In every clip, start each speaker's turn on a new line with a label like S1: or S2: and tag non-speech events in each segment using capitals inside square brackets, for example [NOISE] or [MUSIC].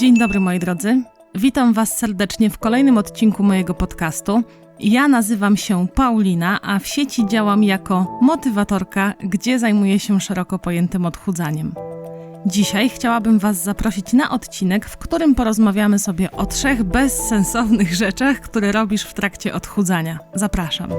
S1: Dzień dobry moi drodzy. Witam Was serdecznie w kolejnym odcinku mojego podcastu. Ja nazywam się Paulina, a w sieci działam jako motywatorka, gdzie zajmuję się szeroko pojętym odchudzaniem. Dzisiaj chciałabym Was zaprosić na odcinek, w którym porozmawiamy sobie o trzech bezsensownych rzeczach, które robisz w trakcie odchudzania. Zapraszam.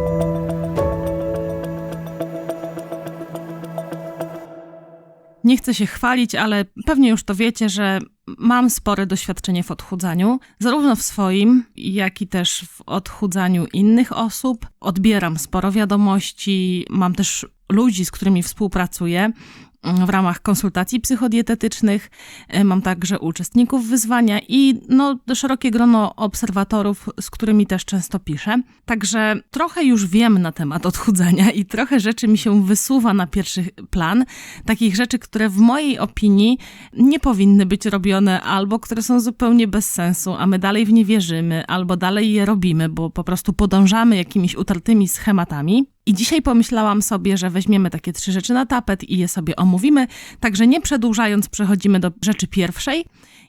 S1: Nie chcę się chwalić, ale pewnie już to wiecie, że mam spore doświadczenie w odchudzaniu, zarówno w swoim, jak i też w odchudzaniu innych osób. Odbieram sporo wiadomości, mam też ludzi, z którymi współpracuję w ramach konsultacji psychodietetycznych. E, mam także uczestników wyzwania i no, szerokie grono obserwatorów, z którymi też często piszę. Także trochę już wiem na temat odchudzania i trochę rzeczy mi się wysuwa na pierwszy plan. Takich rzeczy, które w mojej opinii nie powinny być robione albo które są zupełnie bez sensu, a my dalej w nie wierzymy, albo dalej je robimy, bo po prostu podążamy jakimiś utartymi schematami. I dzisiaj pomyślałam sobie, że weźmiemy takie trzy rzeczy na tapet i je sobie omówimy. Także nie przedłużając, przechodzimy do rzeczy pierwszej.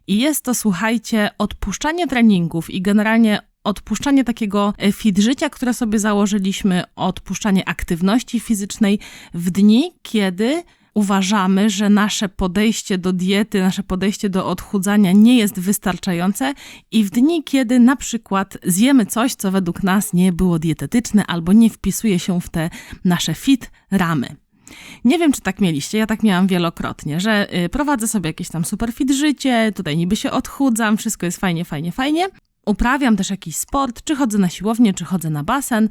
S1: I jest to, słuchajcie, odpuszczanie treningów i generalnie odpuszczanie takiego e, fit życia, które sobie założyliśmy, odpuszczanie aktywności fizycznej w dni, kiedy uważamy, że nasze podejście do diety, nasze podejście do odchudzania nie jest wystarczające i w dni, kiedy na przykład zjemy coś, co według nas nie było dietetyczne albo nie wpisuje się w te nasze fit ramy. Nie wiem, czy tak mieliście, ja tak miałam wielokrotnie, że y, prowadzę sobie jakieś tam super fit życie, tutaj niby się odchudzam, wszystko jest fajnie, fajnie, fajnie, uprawiam też jakiś sport, czy chodzę na siłownię, czy chodzę na basen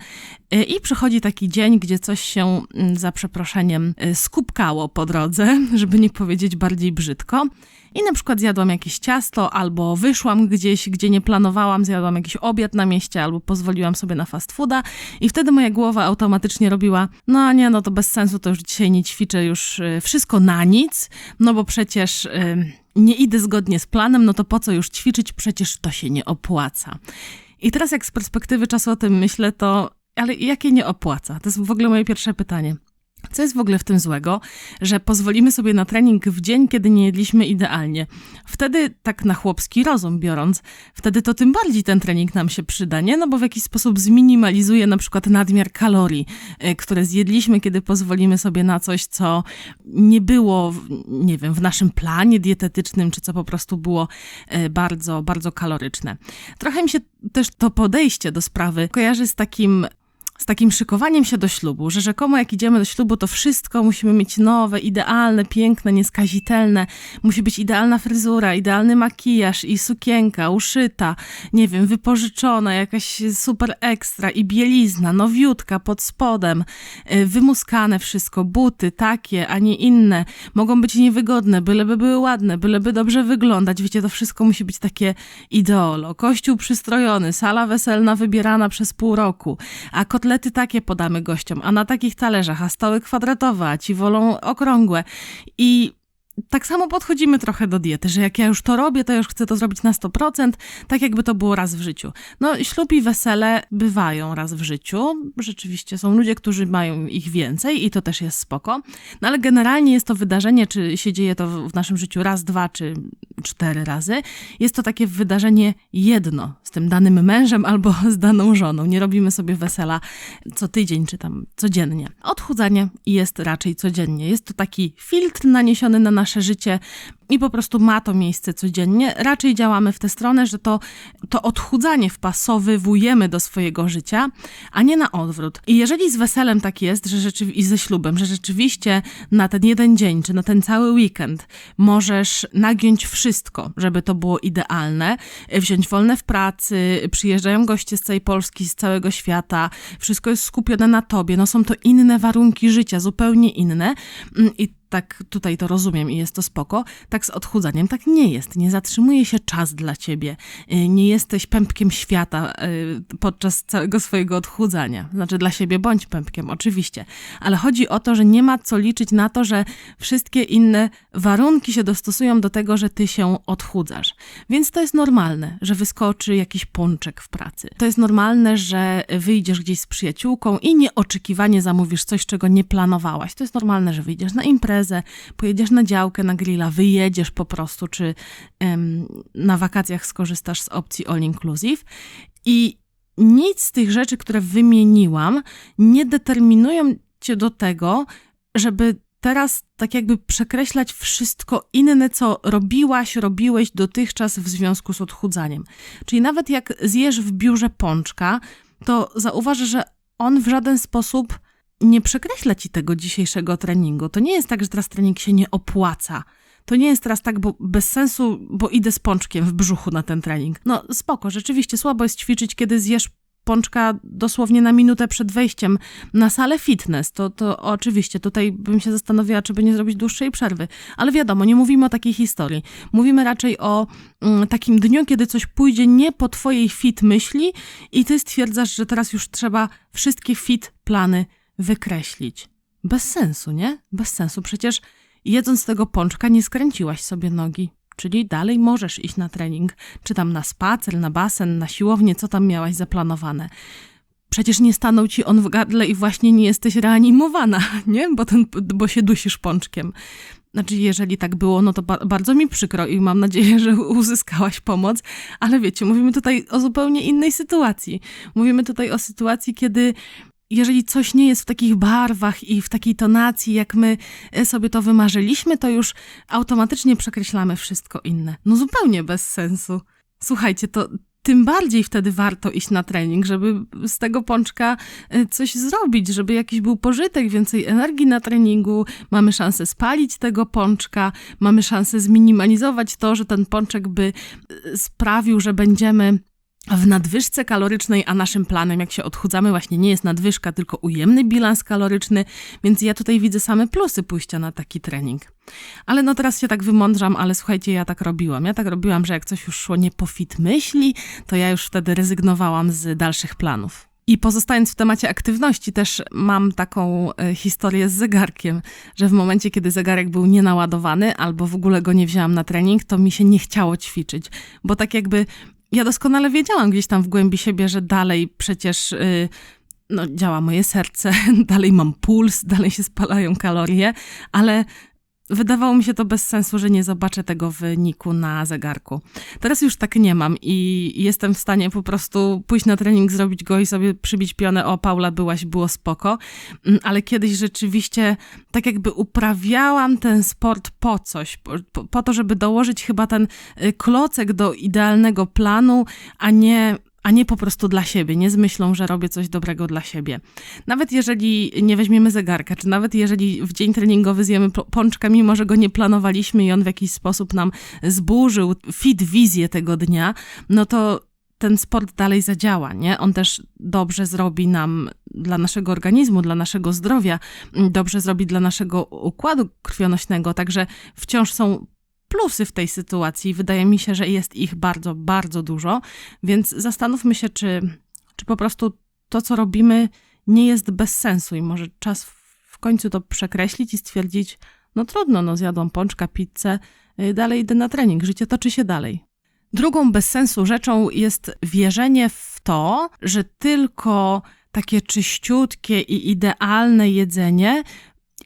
S1: y, i przychodzi taki dzień, gdzie coś się mm, za przeproszeniem y, skupkało po drodze, [LAUGHS] żeby nie powiedzieć bardziej brzydko. I na przykład zjadłam jakieś ciasto, albo wyszłam gdzieś, gdzie nie planowałam, zjadłam jakiś obiad na mieście, albo pozwoliłam sobie na fast fooda i wtedy moja głowa automatycznie robiła, no nie, no to bez sensu, to już dzisiaj nie ćwiczę, już y, wszystko na nic, no bo przecież nie idę zgodnie z planem, no to po co już ćwiczyć, przecież to się nie opłaca. I teraz jak z perspektywy czasu o tym myślę, to ale jakie nie opłaca? To jest w ogóle moje pierwsze pytanie. Co jest w ogóle w tym złego, że pozwolimy sobie na trening w dzień, kiedy nie jedliśmy idealnie? Wtedy, tak na chłopski rozum biorąc, wtedy to tym bardziej ten trening nam się przyda, nie? No bo w jakiś sposób zminimalizuje na przykład nadmiar kalorii, e, które zjedliśmy, kiedy pozwolimy sobie na coś, co nie było, nie wiem, w naszym planie dietetycznym, czy co po prostu było e, bardzo, bardzo kaloryczne. Trochę mi się też to podejście do sprawy kojarzy z takim z takim szykowaniem się do ślubu, że rzekomo jak idziemy do ślubu, to wszystko musimy mieć nowe, idealne, piękne, nieskazitelne. Musi być idealna fryzura, idealny makijaż i sukienka uszyta, nie wiem, wypożyczona, jakaś super ekstra i bielizna, nowiutka pod spodem, y, wymuskane wszystko, buty takie, a nie inne. Mogą być niewygodne, byleby były ładne, byleby dobrze wyglądać. Wiecie, to wszystko musi być takie ideolo. Kościół przystrojony, sala weselna wybierana przez pół roku, a kotle kotlety takie podamy gościom, a na takich talerzach, a stoły kwadratowe, a ci wolą okrągłe. I tak samo podchodzimy trochę do diety, że jak ja już to robię, to już chcę to zrobić na 100%, tak jakby to było raz w życiu. No, ślub i wesele bywają raz w życiu. Rzeczywiście są ludzie, którzy mają ich więcej i to też jest spoko. No ale generalnie jest to wydarzenie, czy się dzieje to w naszym życiu raz, dwa czy cztery razy. Jest to takie wydarzenie jedno z tym danym mężem albo [LAUGHS] z daną żoną. Nie robimy sobie wesela co tydzień czy tam codziennie. Odchudzanie jest raczej codziennie. Jest to taki filtr naniesiony na nasze życie i po prostu ma to miejsce codziennie. Raczej działamy w tę stronę, że to, to odchudzanie wpasowywujemy do swojego życia, a nie na odwrót. I jeżeli z weselem tak jest, że rzeczyw- i ze ślubem, że rzeczywiście na ten jeden dzień, czy na ten cały weekend możesz nagiąć wszystko, żeby to było idealne, wziąć wolne w pracy, przyjeżdżają goście z całej Polski, z całego świata, wszystko jest skupione na tobie, no są to inne warunki życia, zupełnie inne mm, i tak tutaj to rozumiem i jest to spoko, tak z odchudzaniem tak nie jest. Nie zatrzymuje się czas dla ciebie. Y, nie jesteś pępkiem świata y, podczas całego swojego odchudzania. Znaczy dla siebie bądź pępkiem, oczywiście. Ale chodzi o to, że nie ma co liczyć na to, że wszystkie inne warunki się dostosują do tego, że ty się odchudzasz. Więc to jest normalne, że wyskoczy jakiś pączek w pracy. To jest normalne, że wyjdziesz gdzieś z przyjaciółką i nieoczekiwanie zamówisz coś, czego nie planowałaś. To jest normalne, że wyjdziesz na imprezę, imprezę, pojedziesz na działkę, na grilla, wyjedziesz po prostu, czy na wakacjach skorzystasz z opcji all inclusive i nic z tych rzeczy, które wymieniłam, nie determinują cię do tego, żeby teraz tak jakby przekreślać wszystko inne, co robiłaś, robiłeś dotychczas w związku z odchudzaniem. Czyli nawet jak zjesz w biurze pączka, to zauważ, że on w żaden sposób nie przekreśla ci tego dzisiejszego treningu. To nie jest tak, że teraz trening się nie opłaca. To nie jest teraz tak, bo bez sensu, bo idę z pączkiem w brzuchu na ten trening. No spoko, rzeczywiście słabo jest ćwiczyć, kiedy zjesz pączka dosłownie na minutę przed wejściem na salę fitness, to, to oczywiście tutaj bym się zastanowiła, czy by nie zrobić dłuższej przerwy. Ale wiadomo, nie mówimy o takiej historii. Mówimy raczej o mm, takim dniu, kiedy coś pójdzie nie po twojej fit myśli i ty stwierdzasz, że teraz już trzeba wszystkie fit plany wykreślić. Bez sensu, nie? Bez sensu. Przecież jedząc tego pączka nie skręciłaś sobie nogi. Czyli dalej możesz iść na trening, czy tam na spacer, na basen, na siłownię, co tam miałaś zaplanowane. Przecież nie stanął ci on w gardle i właśnie nie jesteś reanimowana, [LAUGHS] nie? Bo, ten, bo się dusisz pączkiem. Znaczy, jeżeli tak było, no to ba bardzo mi przykro i mam nadzieję, że uzyskałaś pomoc, ale wiecie, mówimy tutaj o zupełnie innej sytuacji. Mówimy tutaj o sytuacji, kiedy jeżeli coś nie jest w takich barwach i w takiej tonacji, jak my e, sobie to wymarzyliśmy, to już automatycznie przekreślamy wszystko inne. No zupełnie bez sensu. Słuchajcie, to tym bardziej wtedy warto iść na trening, żeby z tego pączka e, coś zrobić, żeby jakiś był pożytek, więcej energii na treningu, mamy szansę spalić tego pączka, mamy szansę zminimalizować to, że ten pączek by e, sprawił, że będziemy w nadwyżce kalorycznej, a naszym planem, jak się odchudzamy, właśnie nie jest nadwyżka, tylko ujemny bilans kaloryczny, więc ja tutaj widzę same plusy pójścia na taki trening. Ale no teraz się tak wymądrzam, ale słuchajcie, ja tak robiłam. Ja tak robiłam, że jak coś już szło nie po fit myśli, to ja już wtedy rezygnowałam z dalszych planów. I pozostając w temacie aktywności, też mam taką e, historię z zegarkiem, że w momencie, kiedy zegarek był nienaładowany albo w ogóle go nie wzięłam na trening, to mi się nie chciało ćwiczyć, bo tak jakby ja doskonale wiedziałam gdzieś tam w głębi siebie, że dalej przecież y, no, działa moje serce, [LAUGHS] dalej mam puls, dalej się spalają kalorie, ale wydawało mi się to bez sensu, że nie zobaczę tego wyniku na zegarku. Teraz już tak nie mam i jestem w stanie po prostu pójść na trening, zrobić go i sobie przybić pionę, o Paula byłaś, było spoko, mm, ale kiedyś rzeczywiście tak jakby uprawiałam ten sport po coś, po, po to, żeby dołożyć chyba ten y, klocek do idealnego planu, a nie a nie po prostu dla siebie, nie z myślą, że robię coś dobrego dla siebie. Nawet jeżeli nie weźmiemy zegarka, czy nawet jeżeli w dzień treningowy zjemy pączka, mimo że go nie planowaliśmy i on w jakiś sposób nam zburzył fit wizję tego dnia, no to ten sport dalej zadziała, nie? On też dobrze zrobi nam dla naszego organizmu, dla naszego zdrowia, dobrze zrobi dla naszego układu krwionośnego, także wciąż są plusy w tej sytuacji. Wydaje mi się, że jest ich bardzo, bardzo dużo, więc zastanówmy się, czy, czy po prostu to, co robimy, nie jest bez sensu i może czas w końcu to przekreślić i stwierdzić, no trudno, no zjadłam pączka, pizzę, y, dalej idę na trening, życie toczy się dalej. Drugą bez sensu rzeczą jest wierzenie w to, że tylko takie czyściutkie i idealne jedzenie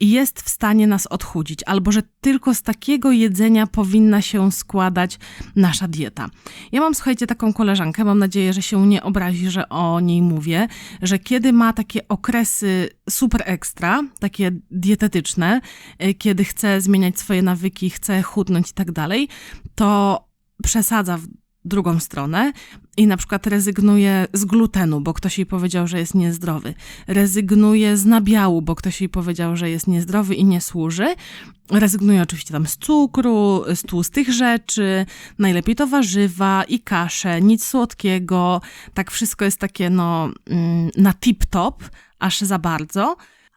S1: jest w stanie nas odchudzić, albo że tylko z takiego jedzenia powinna się składać nasza dieta. Ja mam, słuchajcie, taką koleżankę, mam nadzieję, że się nie obrazi, że o niej mówię, że kiedy ma takie okresy super ekstra, takie dietetyczne, y, kiedy chce zmieniać swoje nawyki, chce chudnąć i tak dalej, to przesadza w drugą stronę i na przykład rezygnuje z glutenu, bo ktoś jej powiedział, że jest niezdrowy. Rezygnuje z nabiału, bo ktoś jej powiedział, że jest niezdrowy i nie służy. Rezygnuje oczywiście tam z cukru, z tłustych rzeczy, najlepiej to warzywa i kasze, nic słodkiego. Tak wszystko jest takie no mm, na tip-top, aż za bardzo.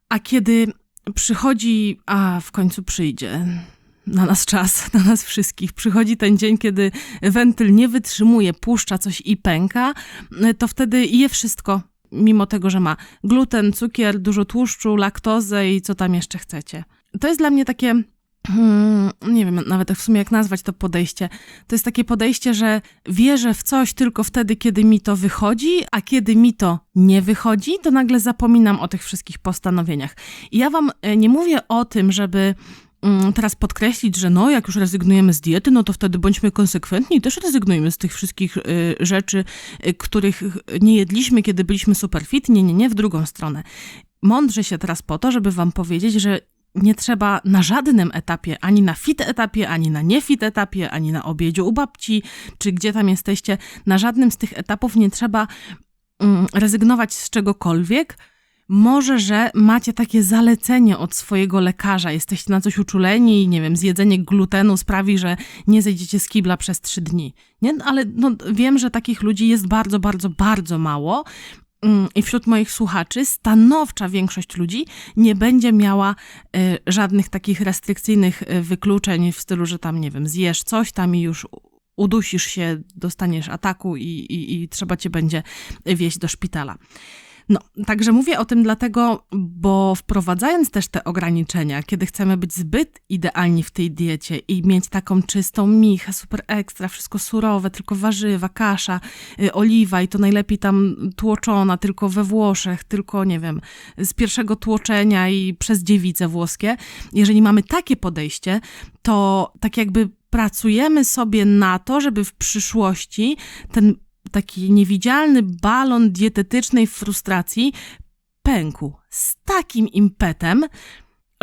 S1: A kiedy przychodzi, a w końcu przyjdzie na nas czas, [LAUGHS] na nas wszystkich. Przychodzi ten dzień, kiedy wentyl nie wytrzymuje, puszcza coś i pęka, to wtedy je wszystko, mimo tego, że ma gluten, cukier, dużo tłuszczu, laktozę i co tam jeszcze chcecie. To jest dla mnie takie Hmm, nie wiem nawet w sumie jak nazwać to podejście. To jest takie podejście, że wierzę w coś tylko wtedy, kiedy mi to wychodzi, a kiedy mi to nie wychodzi, to nagle zapominam o tych wszystkich postanowieniach. I ja wam e, nie mówię o tym, żeby teraz podkreślić, że no, jak już rezygnujemy z diety, no to wtedy bądźmy konsekwentni i też rezygnujmy z tych wszystkich y, rzeczy, y, których nie jedliśmy, kiedy byliśmy superfit. Nie, nie, nie, w drugą stronę. Mądrze się teraz po to, żeby wam powiedzieć, że nie trzeba na żadnym etapie, ani na fit etapie, ani na nie fit etapie, ani na obiedziu u babci, czy gdzie tam jesteście, na żadnym z tych etapów nie trzeba mm, rezygnować z czegokolwiek. Może, że macie takie zalecenie od swojego lekarza, jesteście na coś uczuleni i nie wiem, zjedzenie glutenu sprawi, że nie zejdziecie z kibla przez trzy dni. Nie? Ale no, wiem, że takich ludzi jest bardzo, bardzo, bardzo mało Mm, i wśród moich słuchaczy stanowcza większość ludzi nie będzie miała y, żadnych takich restrykcyjnych y, wykluczeń w stylu, że tam, nie wiem, zjesz coś tam i już udusisz się, dostaniesz ataku i, i, i trzeba cię będzie wieźć do szpitala. No, także mówię o tym dlatego, bo wprowadzając też te ograniczenia, kiedy chcemy być zbyt idealni w tej diecie i mieć taką czystą michę, super ekstra, wszystko surowe, tylko warzywa, kasza, y, oliwa i to najlepiej tam tłoczona, tylko we Włoszech, tylko, nie wiem, z pierwszego tłoczenia i przez dziewice włoskie. Jeżeli mamy takie podejście, to tak jakby pracujemy sobie na to, żeby w przyszłości ten taki niewidzialny balon dietetycznej frustracji pękł z takim impetem,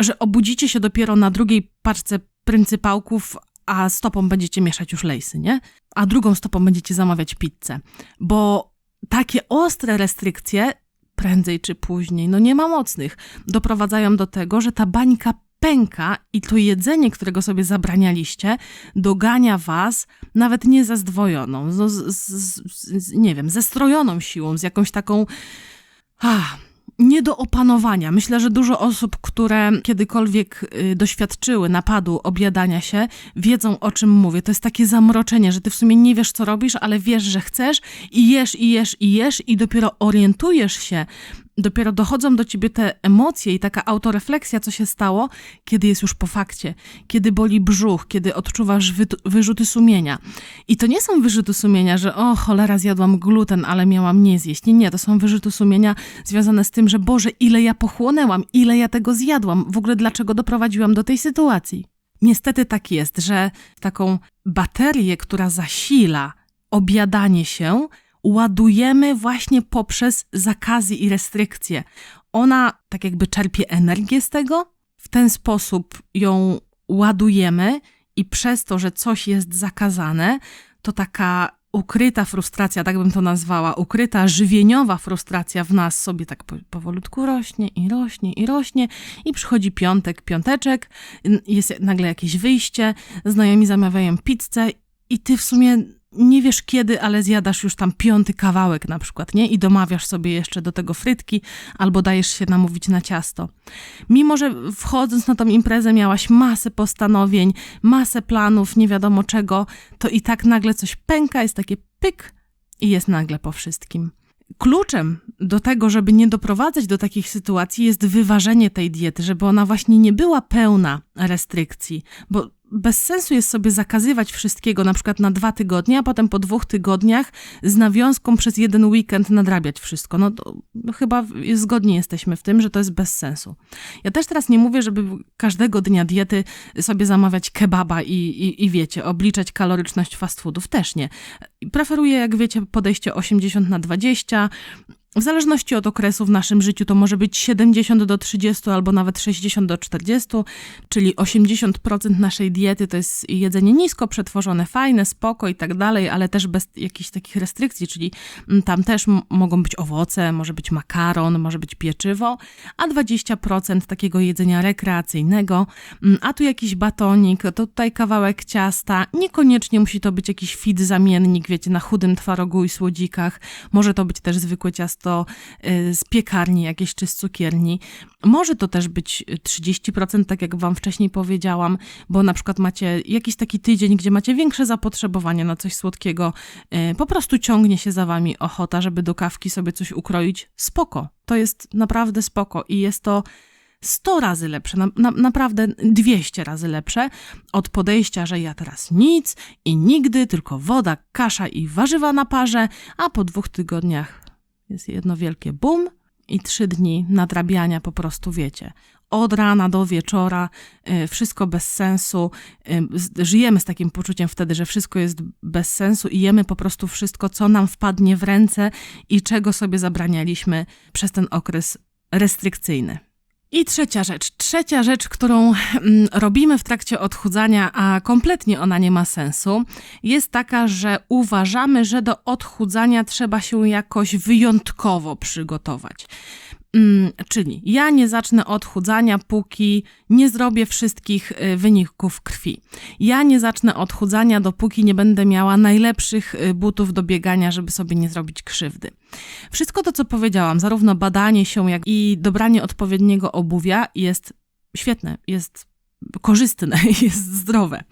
S1: że obudzicie się dopiero na drugiej paczce pryncypałków, a stopą będziecie mieszać już lejsy, nie? A drugą stopą będziecie zamawiać pizzę. Bo takie ostre restrykcje prędzej czy później, no nie ma mocnych, doprowadzają do tego, że ta bańka pęka i to jedzenie, którego sobie zabranialiście, dogania was nawet nie ze zdwojoną, z, z, z, nie wiem, ze strojoną siłą, z jakąś taką. Nie do opanowania. Myślę, że dużo osób, które kiedykolwiek y, doświadczyły napadu, objadania się, wiedzą o czym mówię. To jest takie zamroczenie, że ty w sumie nie wiesz, co robisz, ale wiesz, że chcesz i jesz, i jesz, i jesz, i dopiero orientujesz się, dopiero dochodzą do ciebie te emocje i taka autorefleksja, co się stało, kiedy jest już po fakcie, kiedy boli brzuch, kiedy odczuwasz wy wyrzuty sumienia. I to nie są wyrzuty sumienia, że o cholera, zjadłam gluten, ale miałam nie zjeść. Nie, nie, to są wyrzuty sumienia związane z tym, że Boże, ile ja pochłonęłam, ile ja tego zjadłam, w ogóle dlaczego doprowadziłam do tej sytuacji. Niestety tak jest, że taką baterię, która zasila objadanie się, ładujemy właśnie poprzez zakazy i restrykcje. Ona tak jakby czerpie energię z tego, w ten sposób ją ładujemy i przez to, że coś jest zakazane, to taka ukryta frustracja, tak bym to nazwała, ukryta żywieniowa frustracja w nas sobie tak powolutku rośnie i rośnie i rośnie i przychodzi piątek, piąteczek, jest nagle jakieś wyjście, znajomi zamawiają pizzę i ty w sumie nie wiesz kiedy, ale zjadasz już tam piąty kawałek na przykład, nie? I domawiasz sobie jeszcze do tego frytki albo dajesz się namówić na ciasto. Mimo, że wchodząc na tą imprezę miałaś masę postanowień, masę planów, nie wiadomo czego, to i tak nagle coś pęka, jest takie pyk i jest nagle po wszystkim. Kluczem do tego, żeby nie doprowadzać do takich sytuacji, jest wyważenie tej diety, żeby ona właśnie nie była pełna restrykcji, bo bez sensu jest sobie zakazywać wszystkiego na przykład na dwa tygodnie, a potem po dwóch tygodniach z nawiązką przez jeden weekend nadrabiać wszystko. No to chyba zgodni jesteśmy w tym, że to jest bez sensu. Ja też teraz nie mówię, żeby każdego dnia diety sobie zamawiać kebaba i, i, i wiecie, obliczać kaloryczność fast foodów. Też nie. Preferuję, jak wiecie, podejście 80 na 20, w zależności od okresu w naszym życiu to może być 70 do 30 albo nawet 60 do 40, czyli 80% naszej diety to jest jedzenie nisko przetworzone, fajne, spoko i tak dalej, ale też bez jakichś takich restrykcji, czyli mm, tam też mogą być owoce, może być makaron, może być pieczywo, a 20% takiego jedzenia rekreacyjnego, mm, a tu jakiś batonik, to tutaj kawałek ciasta, niekoniecznie musi to być jakiś fit zamiennik, wiecie, na chudym twarogu i słodzikach, może to być też zwykłe ciasto y, z piekarni jakieś czy z cukierni. Może to też być 30%, tak jak Wam wcześniej powiedziałam, bo na przykład macie jakiś taki tydzień, gdzie macie większe zapotrzebowanie na coś słodkiego, y, po prostu ciągnie się za Wami ochota, żeby do kawki sobie coś ukroić. Spoko. To jest naprawdę spoko i jest to 100 razy lepsze, na, na, naprawdę 200 razy lepsze od podejścia, że ja teraz nic i nigdy, tylko woda, kasza i warzywa na parze, a po dwóch tygodniach jest jedno wielkie bum i trzy dni nadrabiania po prostu, wiecie, od rana do wieczora, y, wszystko bez sensu. Y, żyjemy z takim poczuciem wtedy, że wszystko jest bez sensu i jemy po prostu wszystko, co nam wpadnie w ręce i czego sobie zabranialiśmy przez ten okres restrykcyjny. I trzecia rzecz. Trzecia rzecz, którą mm, robimy w trakcie odchudzania, a kompletnie ona nie ma sensu, jest taka, że uważamy, że do odchudzania trzeba się jakoś wyjątkowo przygotować. Mm, czyli ja nie zacznę odchudzania, póki nie zrobię wszystkich y, wyników krwi. Ja nie zacznę odchudzania, dopóki nie będę miała najlepszych y, butów do biegania, żeby sobie nie zrobić krzywdy. Wszystko to, co powiedziałam, zarówno badanie się, jak i dobranie odpowiedniego obuwia jest świetne, jest korzystne, [LAUGHS] jest zdrowe.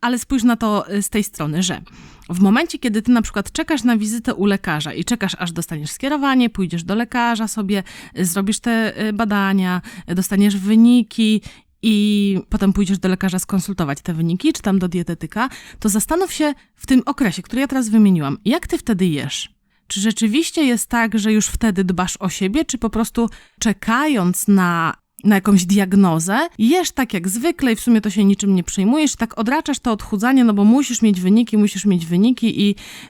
S1: Ale spójrz na to y, z tej strony, że w momencie, kiedy ty na przykład czekasz na wizytę u lekarza i czekasz, aż dostaniesz skierowanie, pójdziesz do lekarza sobie, y, zrobisz te y, badania, dostaniesz wyniki i potem pójdziesz do lekarza skonsultować te wyniki, czy tam do dietetyka, to zastanów się w tym okresie, który ja teraz wymieniłam, jak ty wtedy jesz? Czy rzeczywiście jest tak, że już wtedy dbasz o siebie, czy po prostu czekając na na jakąś diagnozę, jesz tak jak zwykle i w sumie to się niczym nie przejmujesz, tak odraczasz to odchudzanie, no bo musisz mieć wyniki, musisz mieć wyniki i,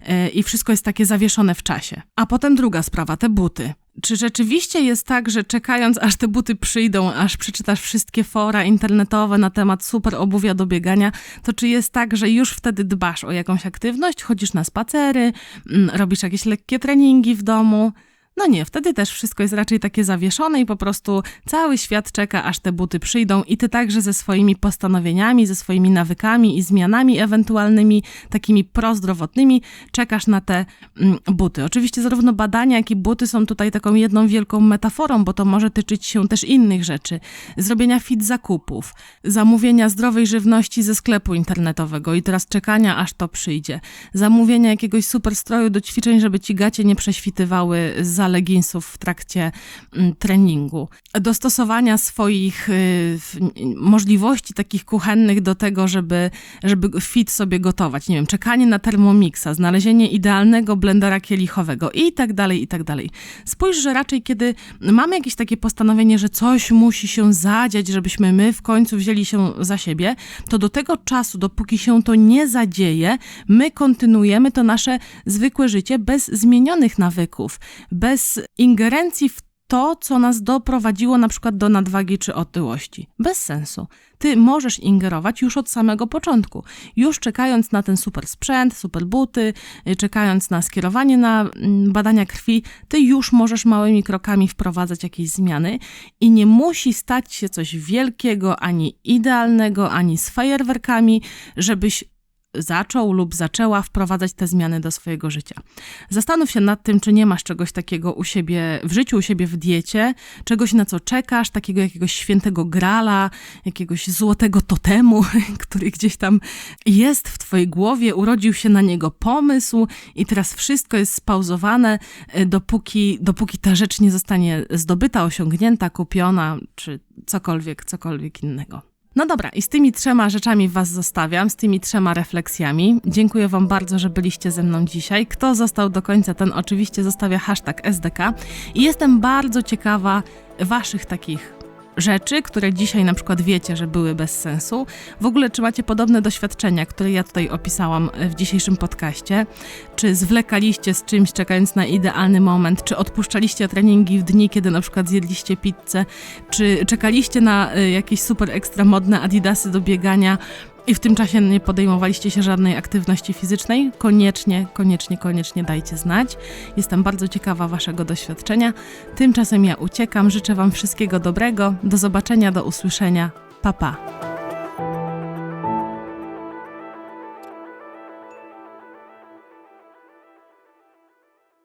S1: yy, i wszystko jest takie zawieszone w czasie. A potem druga sprawa, te buty. Czy rzeczywiście jest tak, że czekając aż te buty przyjdą, aż przeczytasz wszystkie fora internetowe na temat super obuwia do biegania, to czy jest tak, że już wtedy dbasz o jakąś aktywność, chodzisz na spacery, mm, robisz jakieś lekkie treningi w domu? No nie, wtedy też wszystko jest raczej takie zawieszone i po prostu cały świat czeka, aż te buty przyjdą i ty także ze swoimi postanowieniami, ze swoimi nawykami i zmianami ewentualnymi, takimi prozdrowotnymi, czekasz na te mm, buty. Oczywiście zarówno badania, jak i buty są tutaj taką jedną wielką metaforą, bo to może tyczyć się też innych rzeczy. Zrobienia fit zakupów, zamówienia zdrowej żywności ze sklepu internetowego i teraz czekania, aż to przyjdzie. Zamówienia jakiegoś super stroju do ćwiczeń, żeby ci gacie nie prześwitywały za leginsów w trakcie mm, treningu. Dostosowania swoich y, możliwości takich kuchennych do tego, żeby, żeby fit sobie gotować. Nie wiem, czekanie na Thermomixa, znalezienie idealnego blendera kielichowego i tak dalej, i tak dalej. Spójrz, że raczej kiedy mamy jakieś takie postanowienie, że coś musi się zadziać, żebyśmy my w końcu wzięli się za siebie, to do tego czasu, dopóki się to nie zadzieje, my kontynuujemy to nasze zwykłe życie bez zmienionych nawyków, bez bez ingerencji w to, co nas doprowadziło na przykład do nadwagi czy otyłości. Bez sensu. Ty możesz ingerować już od samego początku. Już czekając na ten super sprzęt, super buty, y, czekając na skierowanie na mm, badania krwi, ty już możesz małymi krokami wprowadzać jakieś zmiany i nie musi stać się coś wielkiego, ani idealnego, ani z fajerwerkami, żebyś zaczął lub zaczęła wprowadzać te zmiany do swojego życia. Zastanów się nad tym, czy nie masz czegoś takiego u siebie w życiu, u siebie w diecie, czegoś na co czekasz, takiego jakiegoś świętego grala, jakiegoś złotego totemu, [LAUGHS] który gdzieś tam jest w twojej głowie, urodził się na niego pomysł i teraz wszystko jest spauzowane, e, dopóki, dopóki ta rzecz nie zostanie zdobyta, osiągnięta, kupiona, czy cokolwiek, cokolwiek innego. No dobra, i z tymi trzema rzeczami Was zostawiam, z tymi trzema refleksjami. Dziękuję Wam bardzo, że byliście ze mną dzisiaj. Kto został do końca, ten oczywiście zostawia hashtag SDK. I jestem bardzo ciekawa Waszych takich rzeczy, które dzisiaj na przykład wiecie, że były bez sensu. W ogóle, czy macie podobne doświadczenia, które ja tutaj opisałam w dzisiejszym podcaście? Czy zwlekaliście z czymś, czekając na idealny moment? Czy odpuszczaliście treningi w dni, kiedy na przykład zjedliście pizzę? Czy czekaliście na y, jakieś super ekstra modne adidasy do biegania? I w tym czasie nie podejmowaliście się żadnej aktywności fizycznej, koniecznie, koniecznie, koniecznie dajcie znać. Jestem bardzo ciekawa Waszego doświadczenia. Tymczasem ja uciekam. Życzę Wam wszystkiego dobrego. Do zobaczenia, do usłyszenia. Pa, pa.